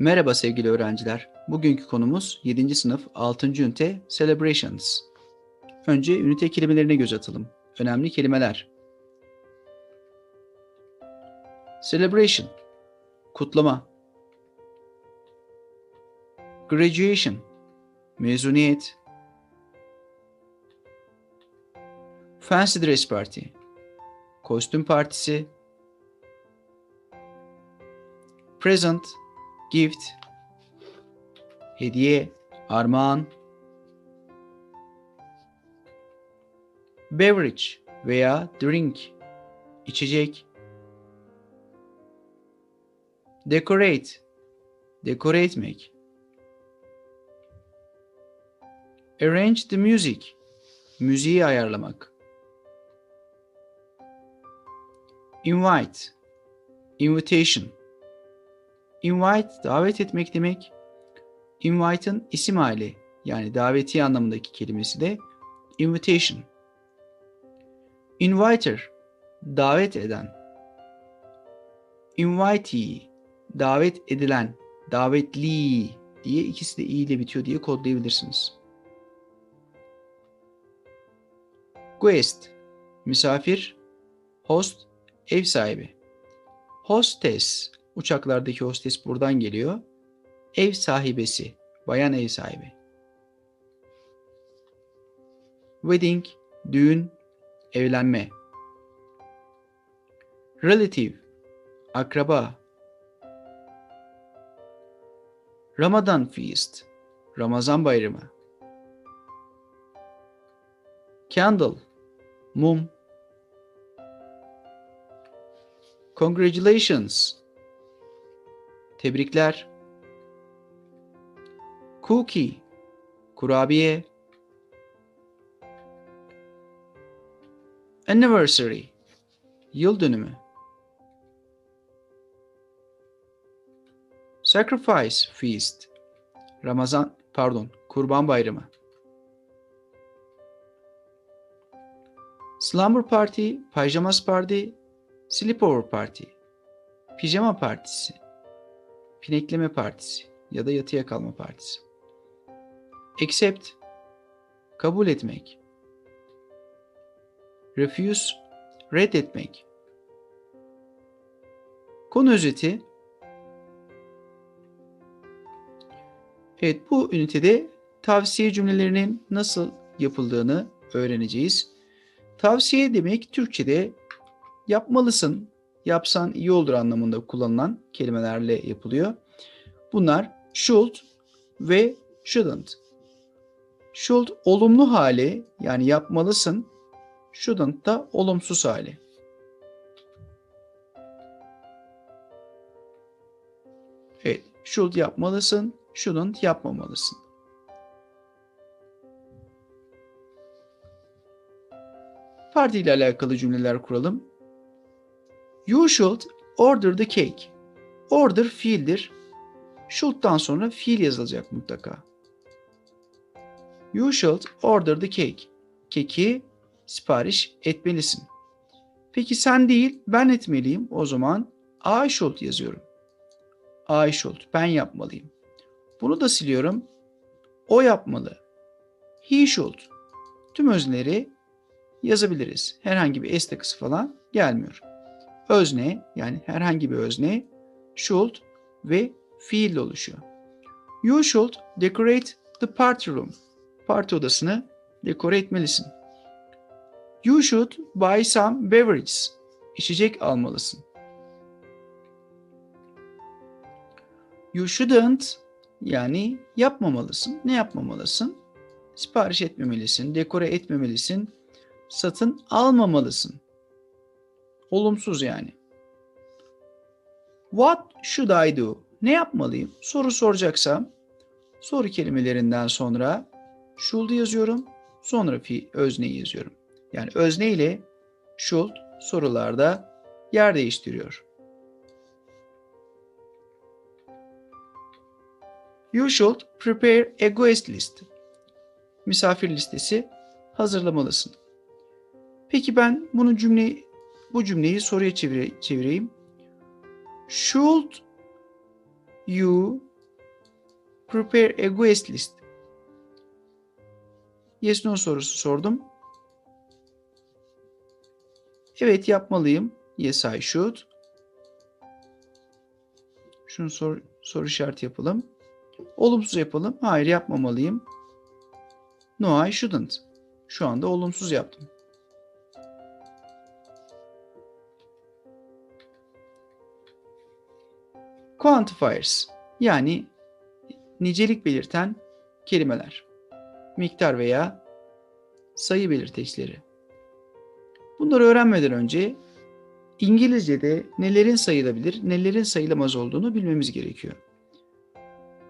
Merhaba sevgili öğrenciler. Bugünkü konumuz 7. sınıf 6. ünite Celebrations. Önce ünite kelimelerine göz atalım. Önemli kelimeler. Celebration kutlama. Graduation mezuniyet. Fancy dress party kostüm partisi. Present gift, hediye, armağan, beverage veya drink, içecek, decorate, dekore etmek, arrange the music, müziği ayarlamak, invite, invitation, Invite davet etmek demek. Invite'ın isim hali yani davetiye anlamındaki kelimesi de invitation. Inviter davet eden. Invitee davet edilen, davetli diye ikisi de i ile bitiyor diye kodlayabilirsiniz. Guest misafir, host ev sahibi. Hostess Uçaklardaki hostes buradan geliyor. Ev sahibesi, bayan ev sahibi. Wedding, düğün, evlenme. Relative, akraba. Ramadan feast, Ramazan bayramı. Candle, mum. Congratulations, Tebrikler. Cookie, kurabiye. Anniversary, yıl dönümü. Sacrifice feast, Ramazan, pardon, Kurban Bayramı. Slumber party, pajamas party, sleepover party, pijama partisi pinekleme partisi ya da yatıya kalma partisi. Accept, kabul etmek. Refuse, reddetmek. Konu özeti. Evet bu ünitede tavsiye cümlelerinin nasıl yapıldığını öğreneceğiz. Tavsiye demek Türkçe'de yapmalısın, yapsan iyi olur anlamında kullanılan kelimelerle yapılıyor. Bunlar should ve shouldn't. Should olumlu hali yani yapmalısın. Shouldn't da olumsuz hali. Evet, should yapmalısın, shouldn't yapmamalısın. Parti ile alakalı cümleler kuralım. You should order the cake. Order fiildir. Should'dan sonra fiil yazılacak mutlaka. You should order the cake. Keki sipariş etmelisin. Peki sen değil ben etmeliyim. O zaman I should yazıyorum. I should. Ben yapmalıyım. Bunu da siliyorum. O yapmalı. He should. Tüm özneleri yazabiliriz. Herhangi bir s takısı falan gelmiyor özne yani herhangi bir özne should ve fiil oluşuyor. You should decorate the party room. Parti odasını dekore etmelisin. You should buy some beverages. İçecek almalısın. You shouldn't yani yapmamalısın. Ne yapmamalısın? Sipariş etmemelisin, dekore etmemelisin, satın almamalısın. Olumsuz yani. What should I do? Ne yapmalıyım? Soru soracaksam soru kelimelerinden sonra should yazıyorum. Sonra fi özneyi yazıyorum. Yani özne ile should sorularda yer değiştiriyor. You should prepare a guest list. Misafir listesi hazırlamalısın. Peki ben bunu cümleyi bu cümleyi soruya çevire, çevireyim. Should you Prepare a guest list. Yes no sorusu sordum. Evet yapmalıyım. Yes I should. Şunu sor, soru işareti yapalım. Olumsuz yapalım. Hayır yapmamalıyım. No I shouldn't. Şu anda olumsuz yaptım. Quantifiers yani nicelik belirten kelimeler. Miktar veya sayı belirteçleri. Bunları öğrenmeden önce İngilizce'de nelerin sayılabilir, nelerin sayılamaz olduğunu bilmemiz gerekiyor.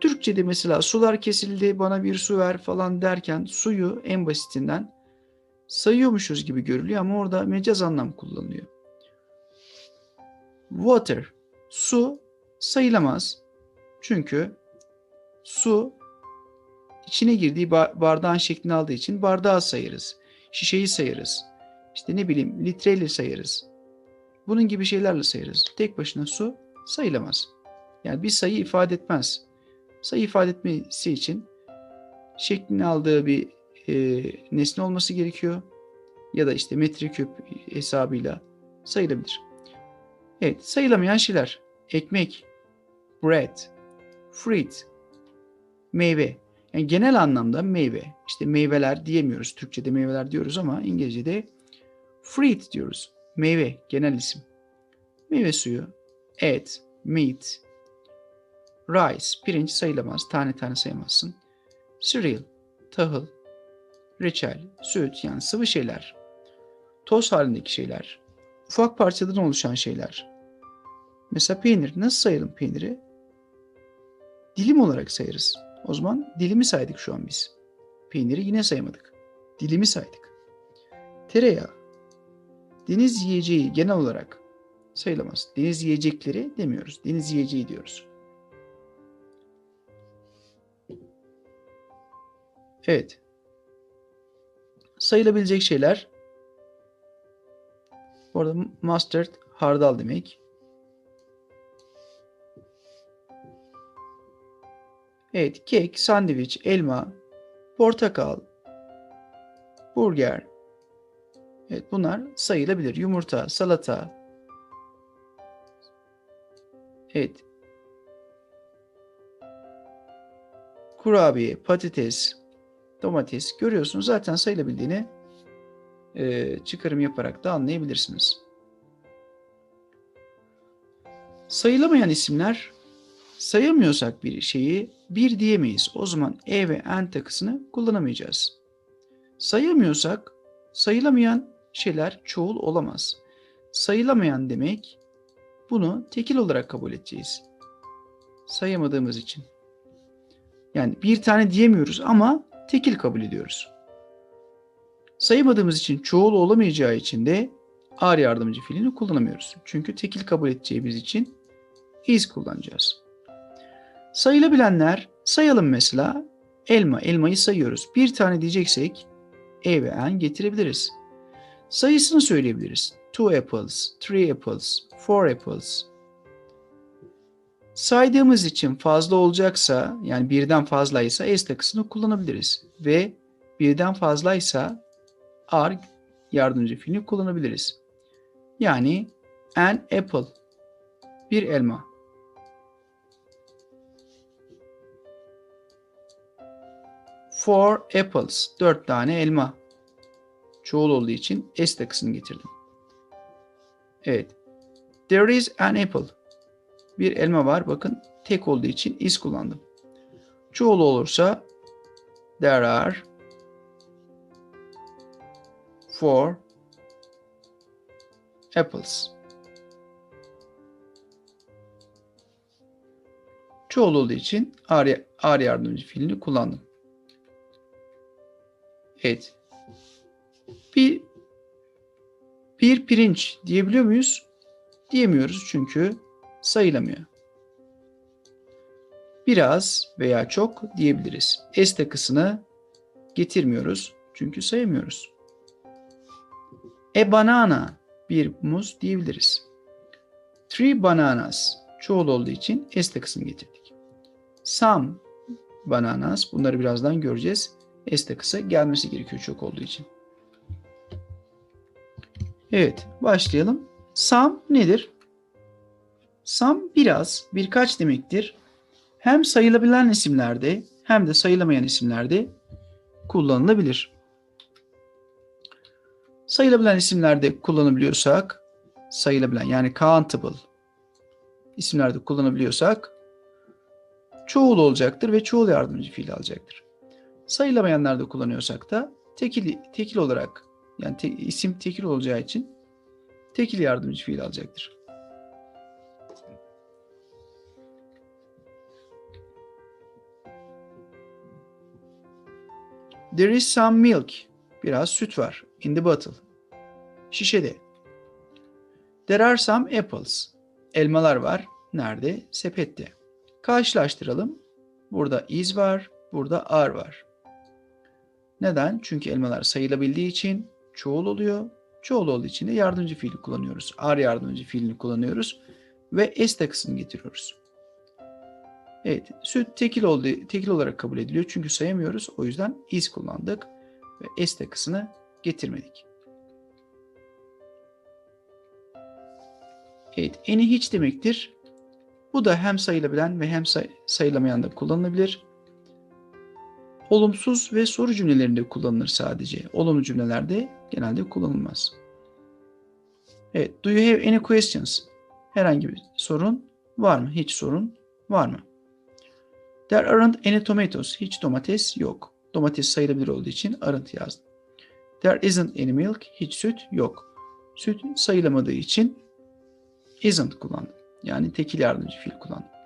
Türkçe'de mesela sular kesildi, bana bir su ver falan derken suyu en basitinden sayıyormuşuz gibi görülüyor ama orada mecaz anlam kullanılıyor. Water, su sayılamaz. Çünkü su içine girdiği bardağın şeklini aldığı için bardağı sayarız. Şişeyi sayarız. İşte ne bileyim litreyle sayarız. Bunun gibi şeylerle sayarız. Tek başına su sayılamaz. Yani bir sayı ifade etmez. Sayı ifade etmesi için şeklini aldığı bir e, nesne olması gerekiyor. Ya da işte metreküp hesabıyla sayılabilir. Evet sayılamayan şeyler. Ekmek, bread, fruit, meyve. Yani genel anlamda meyve. İşte meyveler diyemiyoruz. Türkçe'de meyveler diyoruz ama İngilizce'de fruit diyoruz. Meyve genel isim. Meyve suyu, et, meat, rice, pirinç sayılamaz. Tane tane sayamazsın. Cereal, tahıl, reçel, süt yani sıvı şeyler. Toz halindeki şeyler. Ufak parçadan oluşan şeyler. Mesela peynir. Nasıl sayalım peyniri? Dilim olarak sayarız. O zaman dilimi saydık şu an biz. Peyniri yine saymadık. Dilimi saydık. Tereyağı. Deniz yiyeceği genel olarak sayılamaz. Deniz yiyecekleri demiyoruz. Deniz yiyeceği diyoruz. Evet. Sayılabilecek şeyler. Orada mustard hardal demek. Evet, kek, sandviç, elma, portakal, burger. Evet, bunlar sayılabilir. Yumurta, salata. Evet. Kurabiye, patates, domates görüyorsunuz zaten sayılabildiğini e, çıkarım yaparak da anlayabilirsiniz. Sayılamayan isimler sayamıyorsak bir şeyi bir diyemeyiz. O zaman e ve n takısını kullanamayacağız. Sayamıyorsak sayılamayan şeyler çoğul olamaz. Sayılamayan demek bunu tekil olarak kabul edeceğiz. Sayamadığımız için. Yani bir tane diyemiyoruz ama tekil kabul ediyoruz. Sayamadığımız için çoğul olamayacağı için de ağır yardımcı fiilini kullanamıyoruz. Çünkü tekil kabul edeceğimiz için is kullanacağız. Sayılabilenler sayalım mesela. Elma, elmayı sayıyoruz. Bir tane diyeceksek e ve n getirebiliriz. Sayısını söyleyebiliriz. Two apples, three apples, four apples. Saydığımız için fazla olacaksa yani birden fazlaysa s takısını kullanabiliriz. Ve birden fazlaysa are yardımcı fiilini kullanabiliriz. Yani an apple bir elma. Four apples. Dört tane elma. Çoğul olduğu için S takısını getirdim. Evet. There is an apple. Bir elma var. Bakın tek olduğu için is kullandım. Çoğul olursa there are four apples. Çoğul olduğu için are, are yardımcı fiilini kullandım. Evet. Bir bir pirinç diyebiliyor muyuz? Diyemiyoruz çünkü sayılamıyor. Biraz veya çok diyebiliriz. S takısını getirmiyoruz çünkü sayamıyoruz. E banana bir muz diyebiliriz. Three bananas çoğul olduğu için S takısını getirdik. Some bananas. Bunları birazdan göreceğiz. S takısı gelmesi gerekiyor çok olduğu için. Evet, başlayalım. Some nedir? Some biraz, birkaç demektir. Hem sayılabilen isimlerde hem de sayılamayan isimlerde kullanılabilir. Sayılabilen isimlerde kullanabiliyorsak, sayılabilen yani countable isimlerde kullanabiliyorsak çoğul olacaktır ve çoğul yardımcı fiil alacaktır. Sayılamayanlarda kullanıyorsak da tekil, tekil olarak yani te, isim tekil olacağı için tekil yardımcı fiil alacaktır. There is some milk. Biraz süt var. In the bottle. Şişede. There are some apples. Elmalar var. Nerede? Sepette. Karşılaştıralım. Burada is var. Burada are var. Neden? Çünkü elmalar sayılabildiği için çoğul oluyor. Çoğul olduğu için de yardımcı fiili kullanıyoruz. Are yardımcı fiilini kullanıyoruz. Ve s takısını getiriyoruz. Evet, süt tekil olduğu, tekil olarak kabul ediliyor çünkü sayamıyoruz. O yüzden is kullandık ve s takısını getirmedik. Evet, eni hiç demektir. Bu da hem sayılabilen ve hem say sayılamayan da kullanılabilir. Olumsuz ve soru cümlelerinde kullanılır sadece. Olumlu cümlelerde genelde kullanılmaz. Evet, do you have any questions? Herhangi bir sorun var mı? Hiç sorun var mı? There aren't any tomatoes. Hiç domates yok. Domates sayılabilir olduğu için aren't yazdım. There isn't any milk. Hiç süt yok. Süt sayılamadığı için isn't kullandım. Yani tekil yardımcı fiil kullandım.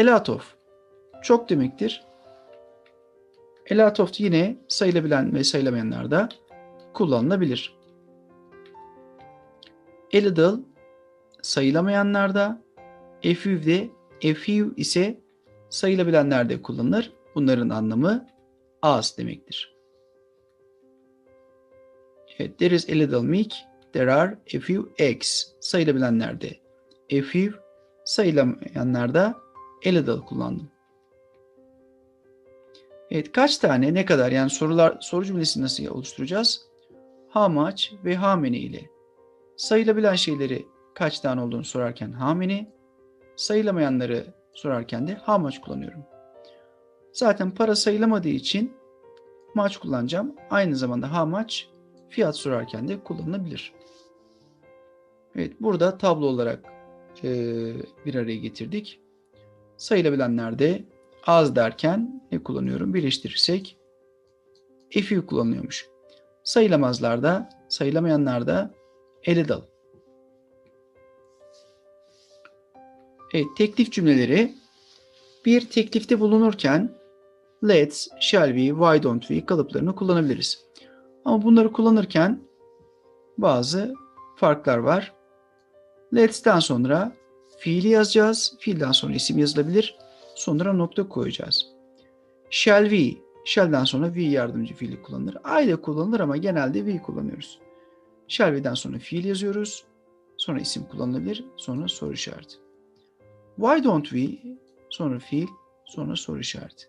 A lot of çok demektir. A lot of yine sayılabilen ve sayılamayanlarda kullanılabilir. Little sayılamayanlarda, few de few ise sayılabilenlerde kullanılır. Bunların anlamı az demektir. Evet, there is a little milk, there are a few eggs. Sayılabilenlerde a few, sayılamayanlarda little kullandım. Evet, kaç tane, ne kadar yani sorular soru cümlesi nasıl oluşturacağız? How much ve how many ile sayılabilen şeyleri kaç tane olduğunu sorarken how many, sayılamayanları sorarken de how much kullanıyorum. Zaten para sayılamadığı için much kullanacağım. Aynı zamanda how much fiyat sorarken de kullanılabilir. Evet burada tablo olarak bir araya getirdik. Sayılabilenlerde az derken ne kullanıyorum? Birleştirirsek a few kullanıyormuş. Sayılamazlarda, sayılamayanlarda a little. Evet, teklif cümleleri bir teklifte bulunurken let's, shall we, why don't we kalıplarını kullanabiliriz. Ama bunları kullanırken bazı farklar var. Let's'ten sonra fiili yazacağız. Fiilden sonra isim yazılabilir. Sonra nokta koyacağız. Shall we, shall'den sonra we yardımcı fiili kullanılır. I de kullanılır ama genelde we kullanıyoruz. Shall we'den sonra fiil yazıyoruz. Sonra isim kullanılabilir. Sonra soru işareti. Why don't we? Sonra fiil, sonra soru işareti.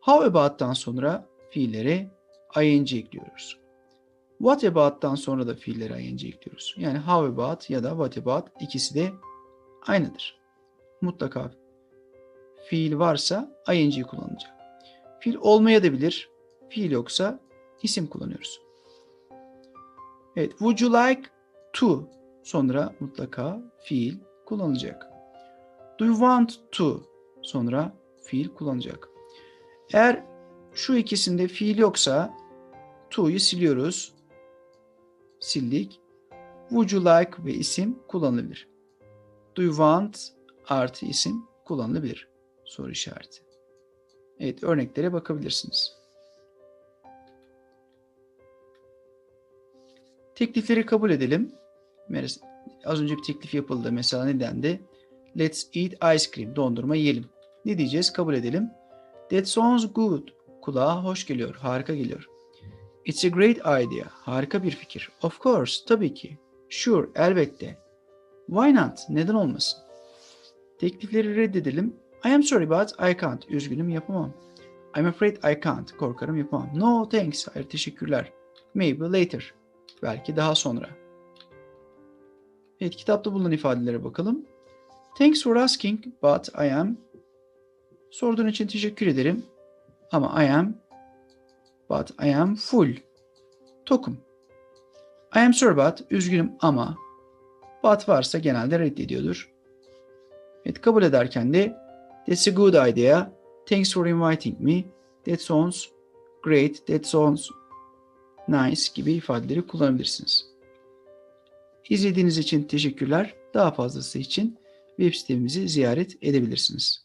How about'tan sonra fiillere ing ekliyoruz. What about'tan sonra da fiillere ing ekliyoruz. Yani how about ya da what about ikisi de aynıdır. Mutlaka fiil varsa ing kullanılacak. Fiil olmaya da bilir. Fiil yoksa isim kullanıyoruz. Evet, would you like to sonra mutlaka fiil kullanılacak. Do you want to sonra fiil kullanacak. Eğer şu ikisinde fiil yoksa to'yu siliyoruz. Sildik. Would you like ve isim kullanılabilir. Do you want artı isim kullanılabilir. Soru işareti. Evet örneklere bakabilirsiniz. Teklifleri kabul edelim. Az önce bir teklif yapıldı. Mesela ne dendi? Let's eat ice cream. Dondurma yiyelim. Ne diyeceğiz? Kabul edelim. That sounds good. Kulağa hoş geliyor. Harika geliyor. It's a great idea. Harika bir fikir. Of course, tabii ki. Sure, elbette. Why not? Neden olmasın? Teklifleri reddedelim. I am sorry but I can't. Üzgünüm yapamam. I'm afraid I can't. Korkarım yapamam. No thanks. Hayır teşekkürler. Maybe later. Belki daha sonra. Evet kitapta bulunan ifadelere bakalım. Thanks for asking but I am. Sorduğun için teşekkür ederim. Ama I am but I am full. Tokum. I am sorry but üzgünüm ama but varsa genelde reddediyordur. Evet kabul ederken de that's a good idea. Thanks for inviting me. That sounds great. That sounds nice gibi ifadeleri kullanabilirsiniz. İzlediğiniz için teşekkürler. Daha fazlası için web sitemizi ziyaret edebilirsiniz.